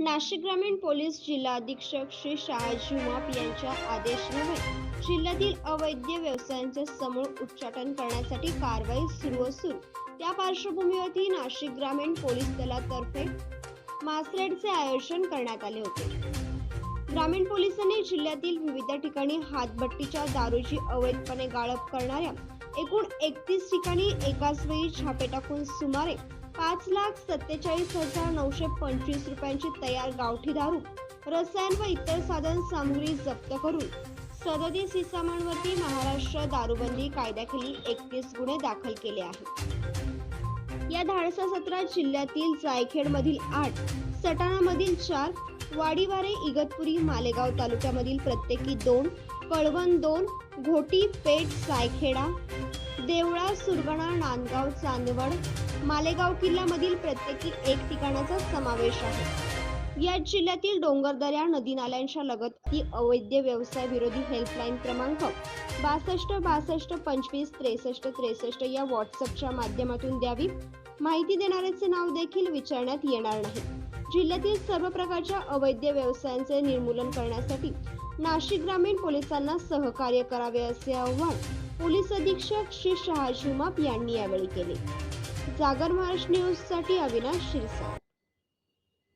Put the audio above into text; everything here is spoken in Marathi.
नाशिक ग्रामीण पोलीस जिल्हा अधीक्षक श्री शहाजी उमाप यांच्या आदेशान्वये जिल्ह्यातील अवैध व्यवसायांचे समूळ उच्चाटन करण्यासाठी कारवाई सुरू असून त्या पार्श्वभूमीवरती नाशिक ग्रामीण पोलीस दलातर्फे मासरेडचे आयोजन करण्यात आले होते. ग्रामीण पोलिसांनी जिल्ह्यातील विविध ठिकाणी हातभट्टीच्या दारूची अवैधपणे गाळप करणाऱ्या एकूण एकतीस ठिकाणी एकाच वेळी छापे टाकून सुमारे पाच लाख सत्तेचाळीस हजार नऊशे पंचवीस रुपयांची तयार गावठी दारू रसायन व इतर साधन सामग्री जप्त करून सदतीस इसामांवरती महाराष्ट्र दारूबंदी कायद्याखाली एकतीस गुन्हे दाखल केले आहेत. या धाडसा सत्रात जिल्ह्यातील जायखेडमधील आठ सटाणामधील चार वाडीवारे इगतपुरी मालेगाव तालुक्यामधील प्रत्येकी दोन कळवण दोन घोटी पेठ सायखेडा देवळा सुरगणा नांदगाव चांदवड मालेगाव किल्ल्यामधील प्रत्येकी एक ठिकाणाचा समावेश आहे. या जिल्ह्यातील डोंगरदऱ्या नदी नाल्यांच्या लगत ही अवैध व्यवसाय विरोधी हेल्पलाईन क्रमांक बासष्ट बासष्ट पंचवीस त्रेसष्ट त्रेसष्ट या व्हॉट्सअपच्या माध्यमातून द्यावी. माहिती देणाऱ्याचे नाव देखील विचारण्यात येणार नाही. जिल्ह्यातील सर्व प्रकारच्या अवैध व्यवसायांचे निर्मूलन करण्यासाठी नाशिक ग्रामीण पोलिसांना सहकार्य करावे असे आवाहन पोलीस अधीक्षक श्री शहाजी माप यांनी यावेळी केले. जागर महाराष्ट्र न्यूजसाठी अविनाश शिरसाट.